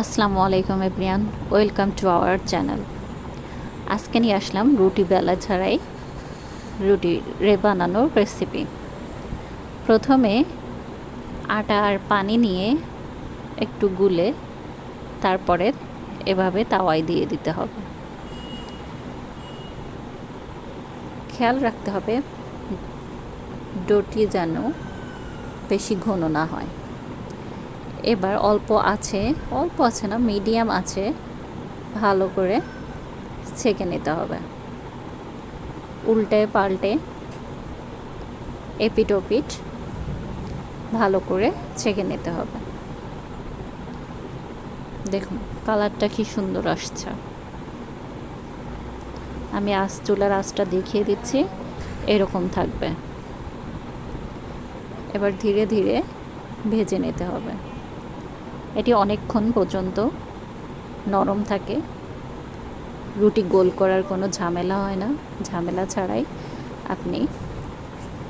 আসসালামু আলাইকুম everyone, welcome to our channel. আজকে নিয়ে আসলাম রুটি বেলা ছাড়াই, রুটি রে বানানোর রেসিপি প্রথমে আটা আর পানি নিয়ে একটু গুলে তারপরে এভাবে তাওয়ায় দিয়ে দিতে হবে। খেয়াল রাখতে হবে, ডোটি যেন বেশি ঘন না হয়। এবার অল্প আছে অল্প আছে না মিডিয়াম আছে। ভালো করে ছেঁকে নিতে হবে। উল্টে পাল্টে এপিট ওপিট ভালো করে ছেঁকে নিতে হবে। দেখুন, কালারটা কি সুন্দর আসছে। আমি আঁচ চুলার আঁচটা দেখিয়ে দিচ্ছি, এরকম থাকবে। এবার ধীরে ধীরে ভেজে নিতে হবে। এটি অনেকক্ষণ পর্যন্ত নরম থাকে। রুটি গোল করার কোনো ঝামেলা হয় না। ঝামেলা ছাড়াই আপনি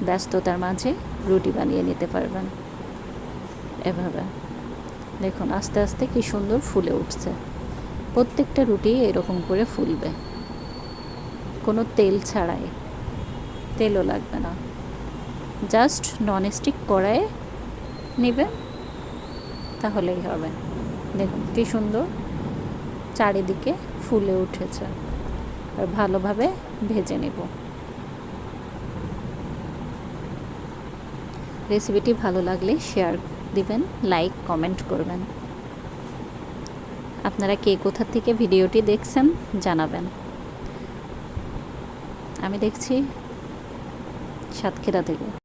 ব্যস্ততার মাঝে রুটি বানিয়ে নিতে পারবেন। এভাবে। দেখুন, আস্তে আস্তে কি সুন্দর ফুলে উঠছে। প্রত্যেকটা রুটি এরকম করে ফুলবে। কোনো তেল ছাড়াই। তেলও লাগবে না। জাস্ট ননস্টিক কড়াইয়ে নেবেন। তাহলেই হবে। দেখুন, কী সুন্দর চারিদিকে ফুলে উঠেছে। আর ভালোভাবে ভেজে নেব। রেসিপিটি ভালো লাগলে শেয়ার দিবেন লাইক কমেন্ট করবেন। আপনারা কে কোথা থেকে ভিডিওটি দেখছেন জানাবেন। আমি দেখছি সাতক্ষীরা থেকে।